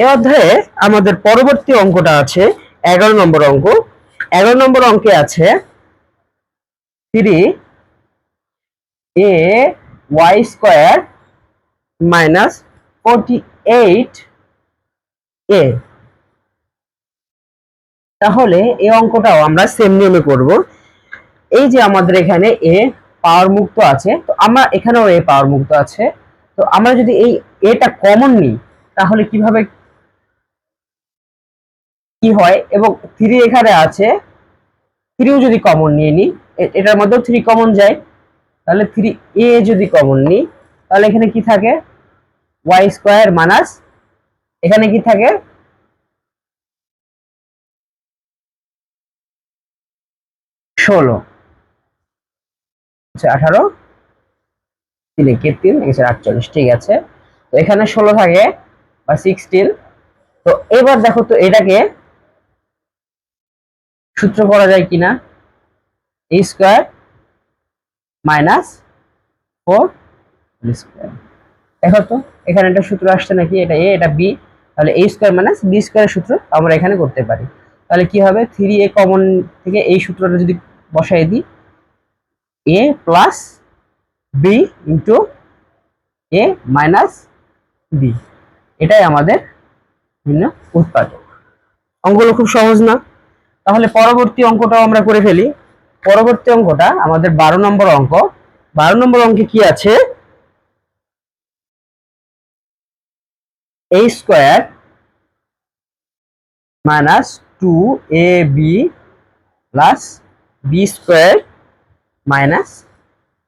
এ অধ্যায়ে আমাদের পরবর্তী অঙ্কটা আছে, এগারো নম্বর অঙ্ক। এগারো নম্বর অঙ্কে আছে three A Y square minus forty eight A তাহলে এই অঙ্কটাও আমরা সেম নিয়মে করব। এই যে আমাদের এখানে এ পাওয়ার মুক্ত আছে, তো আমরা এখানেও এ পাওয়ার মুক্ত আছে। তো আমরা যদি এই এটা কমন নিই, তাহলে কীভাবে কি হয়? এবং থ্রি এখানে আছে। থ্রিও যদি কমন নিয়ে নিই এটার মধ্যেও থ্রি কমন যায়। তাহলে থ্রি এ যদি কমন নিই, তাহলে এখানে কি থাকে? ওয়াই স্কোয়ার মাইনাস এখানে কি থাকে? ষোলো। আচ্ছা আঠারো। তিন, একে তিন এসে আটচল্লিশ। ঠিক আছে? তো এখানে ষোলো থাকে বা সিক্সটিন তো এবার দেখো তো এটাকে সূত্র করা যায় কিনা? A square minus four square দেখো তো, এখানে একটা সূত্র আসছে নাকি? এটা এ এটা বি তাহলে এ স্কোয়ার মাইনাস বি স্কোয়ারের সূত্র আমরা এখানে করতে পারি। তাহলে কি হবে? থ্রি এ কমন থেকে এই সূত্রটা যদি বসাই দিই A plus B into A minus B এটাই আমাদের ভিন্ন উৎপাদক। অঙ্কগুলো খুব সহজ না? তাহলে পরবর্তী অঙ্কটাও আমরা করে ফেলি। পরবর্তী অঙ্কটা আমাদের বারো নম্বর অঙ্ক। বারো নম্বর অঙ্কে কি আছে? A square minus two A B plus B square minus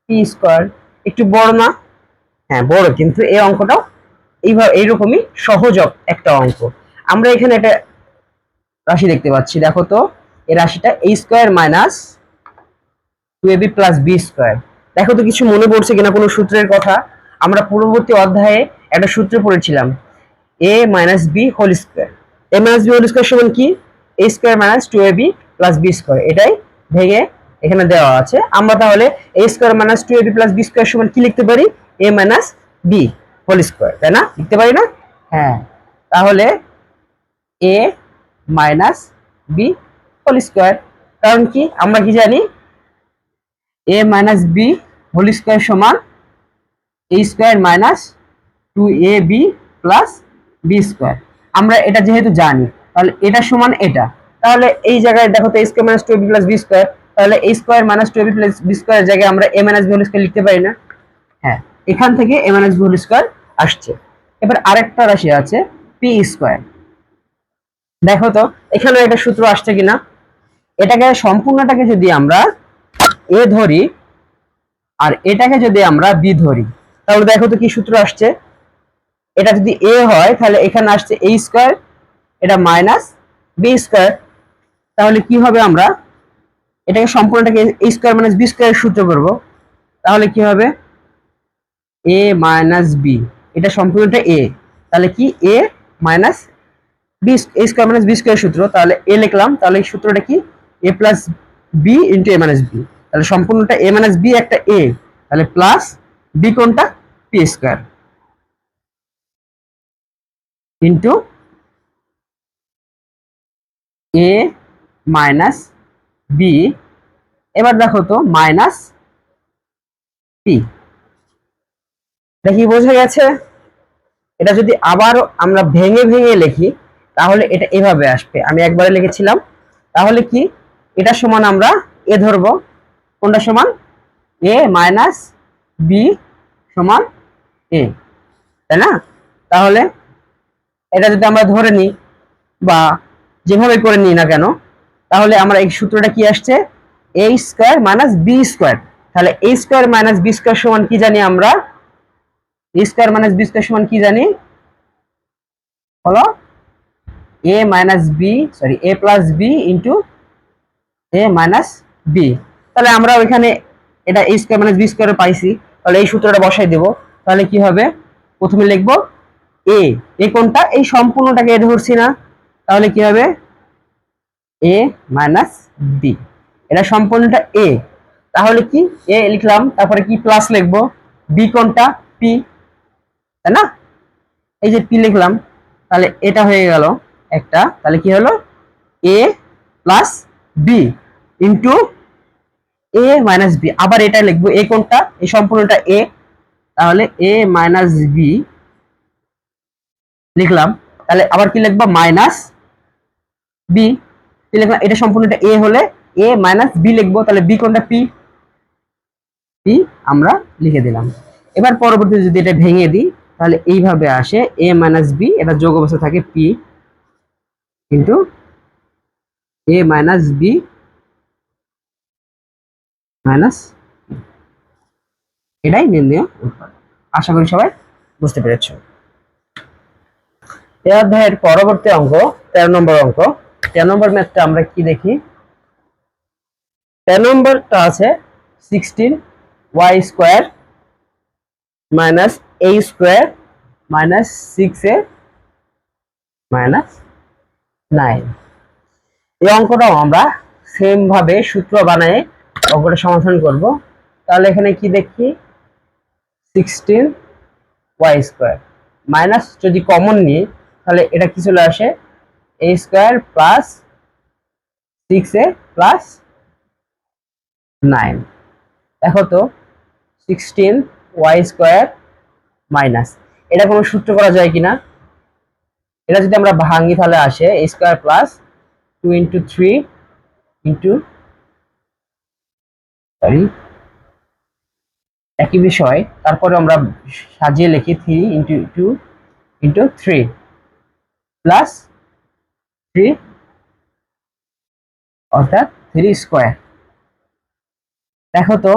P square একটু বড় না? হ্যাঁ বড়, কিন্তু এই অঙ্কটাও এইভাবে, এইরকমই সহজ একটা অঙ্ক। আমরা এখানে একটা রাশি দেখতে পাচ্ছি। দেখো তো, এই রাশিটা a square minus two A B plus B square দেখো তো, কিছু মনে পড়ছে কিনা কোনো সূত্রের কথা? আমরা পূর্ববর্তী অধ্যায়ে একটা সূত্র পড়েছিলাম A minus B whole square A minus B whole square সমান কি? A square minus two A B plus B square এটাই ভেঙে এখানে দেওয়া আছে। আমরা তাহলে A square minus two A B plus B square সমান কি লিখতে পারি? A minus B whole square তাই না? লিখতে পারি না? হ্যাঁ। তাহলে A minus B whole square কারণ কি? আমরা কি জানি? A minus B whole square সমান A square minus two A B plus B square আমরা এটা যেহেতু জানি, তাহলে এটা সমান এটা। তাহলে এই জায়গায় দেখো তো A square minus two B plus B square তাহলে A square minus two B plus B square জায়গায় আমরা A minus B whole square লিখতে পারি না। হ্যাঁ এখান থেকে A minus B whole square আসছে। এবার আরেকটা রাশি আছে পি স্কোয়ার দেখো তো এখানে একটা সূত্র আসছে কিনা? এটাকে সম্পূর্ণটাকে যদি আমরা এ ধরি আর এটাকে যদি আমরা বি ধরি, তাহলে দেখো তো কি সূত্র আসছে? এটা যদি এ হয়, তাহলে এখানে আসছে এ স্কোয়ার, এটা মাইনাস বি স্কোয়ার। তাহলে কি হবে আমরা? এটাকে সম্পূর্ণটাকে A square minus B square সূত্র করব তাহলে কি হবে? এ মাইনাস বি, এটা সম্পূর্ণটা এ। তাহলে কি? A minus B square minus B square সূত্র, তাহলে এ লিখলাম, তাহলে এই সূত্রটা কি? A plus B into A minus B তাহলে সম্পূর্ণটা এ মাইনাস বি একটা এ তাহলে প্লাস বি কোনটা? P square into A minus B এবার দেখো তো মাইনাস পি দেখি বোঝা গেছে? এটা যদি আবার আমরা ভেঙে ভেঙে লিখি তাহলে এটা এভাবে আসবে। আমি একবারে লিখেছিলাম। তাহলে কি? এটা সমান আমরা এ ধরব। কোনটা সমান? এ মাইনাস বি সমান এ। তাই না? তাহলে এটা যদি আমরা ধরে নিই বা যেভাবে করে নিই না কেন, তাহলে আমরা এই সূত্রটা কি আসছে? A square minus B square. তাহলে A square minus B square সমান কি জানি আমরা? A square minus B square সমান কি জানি? হলো A minus B sorry A plus B into A minus B তাহলে আমরা ওইখানে এটা এ স্কোয়ার মাইনাস বি স্কোয়ারে পাইছি। তাহলে এই সূত্রটা বসাই দেব। তাহলে কি হবে? প্রথমে লিখব এ এ কোনটা? এই সম্পূর্ণটাকে ধরছি না। তাহলে কি হবে? এ মাইনাস বি এটা সম্পূর্ণটা এ তাহলে কি? এ লিখলাম। তারপরে কি প্লাস লিখব? বি কোনটা? পি তাই না? এই যে পি লিখলাম। তাহলে এটা হয়ে গেল। একটা, তাহলে কি হলো? A plus B into A minus B আবার এটা লিখব এ কোনটা? এই সম্পূর্ণটা এ তাহলে এ মাইনাস বি লিখলাম। তাহলে আবার কি লিখব? মাইনাস বি কি লিখলাম? এটা সম্পূর্ণটা এ হলে এ মাইনাস বি লিখব। তাহলে বি কোনটা? পি পি আমরা লিখে দিলাম। এবার পরবর্তীতে যদি এটা ভেঙে দিই, তাহলে এইভাবে আসে এ মাইনাস বি এটা যোগ অবস্থা থাকে পি কিন্তু এ মাইনাস বি মাইনাস এটাই নির্ণয়। আশা করি সবাই বুঝতে পেরেছ। এই অধ্যায়ের পরবর্তী অঙ্ক, তেরো নম্বর অঙ্ক। তেরো নম্বর ম্যাথটা আমরা কি দেখি? তেরো নম্বরটা আছে sixteen Y square minus A square minus six A minus nine এই অঙ্কটাও আমরা সেম ভাবে সূত্র বানায় অঙ্কটা সমাধান করব। তাহলে এখানে কি দেখি? সিক্সটিন ওয়াই স্কোয়ার মাইনাস যদি কমন নিই, তাহলে এটা কি চলে আসে? A square plus six A plus nine দেখো তো সিক্সটিন ওয়াই স্কোয়ার মাইনাস এটা কোনো সূত্র করা যায় কিনা? এটা যদি আমরা ভাঙি তাহলে আসে square plus two into three into sorry একই বিষয়। তারপরে আমরা সাজিয়ে লিখি three into two into three plus three অর্থাৎ থ্রি স্কোয়ার দেখো তো,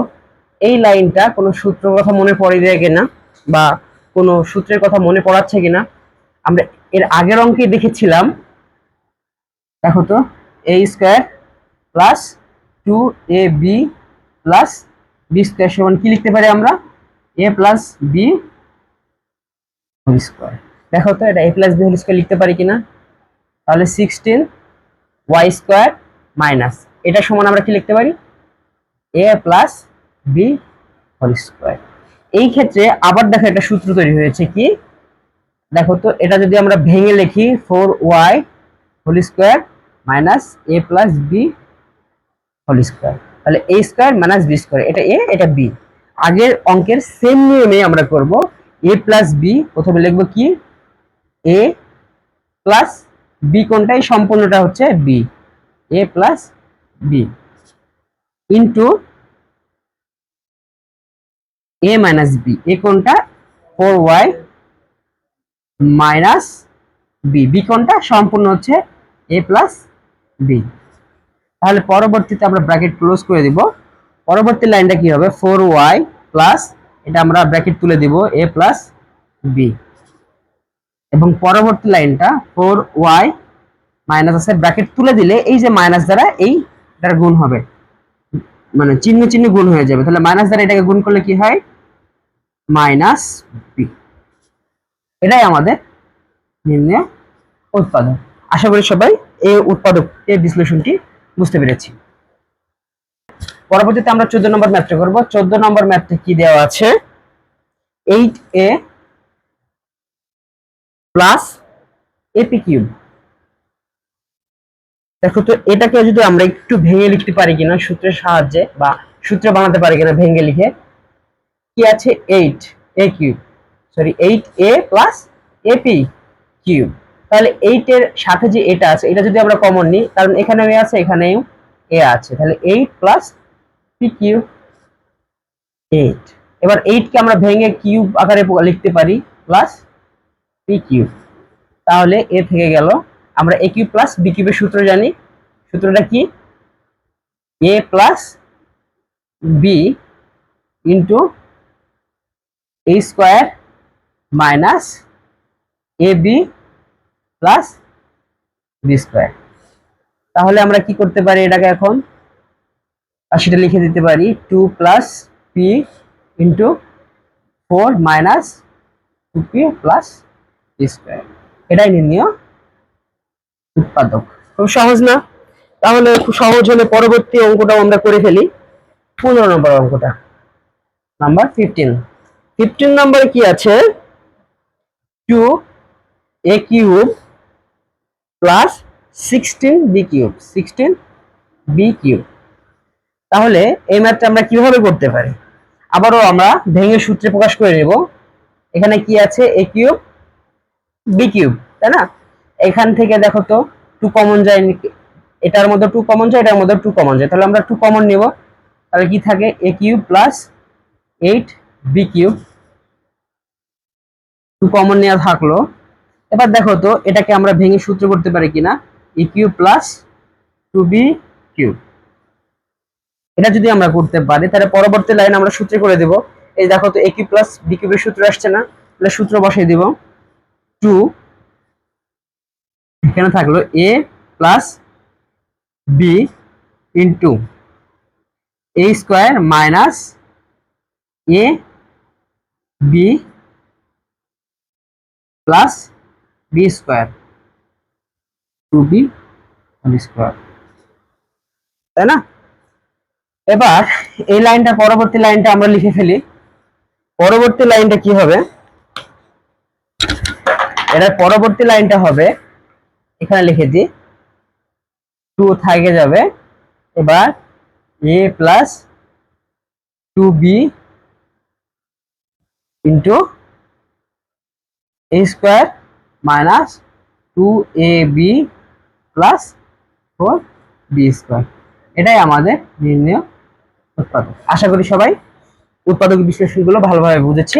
এই লাইনটা কোনো সূত্র কথা মনে পড়ে দেয় কিনা বা কোনো সূত্রের কথা মনে পড়াচ্ছে কিনা? আমরা এর আগের অঙ্কে দেখেছিলাম। দেখো তো A square plus two A B plus B square সমান কি লিখতে পারি আমরা? A plus B whole square দেখো তো, এটা A plus B whole square লিখতে পারি কিনা? তাহলে সিক্সটিন ওয়াই স্কোয়ার মাইনাস এটা সমান আমরা কি লিখতে পারি? A plus B whole square এই ক্ষেত্রে আবার দেখো একটা সূত্র তৈরি হয়েছে কি? দেখো তো, এটা যদি আমরা ভেঙে লিখি four Y whole square minus A plus B whole square তাহলে A square minus B square এটা এ এটা বি আগের অঙ্কের সেম নিয়মে আমরা করব এ প্লাস বি প্রথমে লিখব কি? এ প্লাস বি কোনটাই? সম্পূর্ণটা হচ্ছে B A plus B into A minus B A কোনটা? Four Y minus B. B কোনটা? সম্পূর্ণ হচ্ছে এ প্লাস বি। তাহলে পরবর্তীতে আমরা ব্র্যাকেট ক্লোজ করে দিব। পরবর্তী লাইনটা কি হবে? ফোর ওয়াই প্লাস, এটা আমরা ব্র্যাকেট তুলে দিব, এ প্লাস বি। এবং পরবর্তী লাইনটা ফোর ওয়াই মাইনাস আছে, ব্র্যাকেট তুলে দিলে এই যে মাইনাস দ্বারা এই এটার গুণ হবে। মানে চিহ্ন চিহ্ন গুণ হয়ে যাবে। তাহলে মাইনাস দ্বারা এটাকে গুণ করলে কি হয়? Minus B. এটাই আমাদের নির্ণয় উৎপাদক আশা করি সবাই এই উৎপাদক, এই বিশ্লেষণটি বুঝতে পেরেছি। পরবর্তীতে আমরা চোদ্দ নম্বর ম্যাথটা করব। চোদ্দ নম্বর ম্যাথটা কি দেওয়া আছে? Eight A plus AP cube দেখো তো, এটাকে যদি আমরা একটু ভেঙে লিখতে পারি কিনা, সূত্রের সাহায্যে বা সূত্রে বানাতে পারি কিনা, ভেঙে লিখে, কি আছে? Eight A cube sorry eight A plus AP cube তাহলে এইট এর সাথে যে এটা আছে, এটা যদি আমরা কমন নিই, কারণ এখানেও এ আছে, এখানেও এ আছে। তাহলে eight plus P cube eight এবার এইট কে আমরা ভেঙে কিউব আকারে লিখতে পারি প্লাস পি কিউব তাহলে এ থেকে গেল। আমরা এ কিউব প্লাস বি কিউবের সূত্র জানি। সূত্রটা কি? A plus B into A square minus A B plus B square. তাহলে আমরা কি করতে পারি এটাকে এখন? আর সেটা লিখে দিতে পারি two plus P into four minus two P plus square. এটাই নির্ণয় উৎপাদক। খুব সহজ না? তাহলে খুব সহজ হলে পরবর্তী অঙ্কটাও আমরা করে ফেলি। পনেরো নম্বর অঙ্কটা। নাম্বার ফিফটিন ফিফটিন নম্বরে কি আছে? Two A cube plus sixteen B cube sixteen B cube তাহলে এই ম্যাথটা আমরা কীভাবে করতে পারি? আবারও আমরা ভেঙে সূত্রে প্রকাশ করে নেব। এখানে কি আছে? এ কিউব বি কিউব তাই না? এখান থেকে দেখো তো টু কমন যায় এটার মধ্যে টু কমন যায়, এটার মধ্যে টু কমন যায়। তাহলে আমরা টু কমন নেব। তাহলে কি থাকে? A cube plus eight B cube common নেওয়া থাকল। এবার দেখো তো, এটাকে আমরা ভেঙে সূত্র করতে পারি কিনা? E cube plus two B cube এটা যদি আমরা করতে পারি, তাহলে পরবর্তী লাইন আমরা সূত্রে করে দেব। এই দেখো তো এ কিউব প্লাস বি কিউবের সূত্র আসছে না? তাহলে সূত্র বসাই দিব। টু এখানে থাকল A plus B into A square minus A B plus B square two B square তাই না? এবার এই লাইনটা পরবর্তী লাইনটা আমরা লিখে ফেলি। পরবর্তী লাইনটা কি হবে? এটার পরবর্তী লাইনটা হবে, এখানে লিখে দিই। টু থাকে যাবে। এবার A plus two B into A square minus two A B plus four B square এটাই আমাদের নির্ণয় উৎপাদক। আশা করি সবাই উৎপাদক বিশ্লেষণগুলো ভালোভাবে বুঝেছি।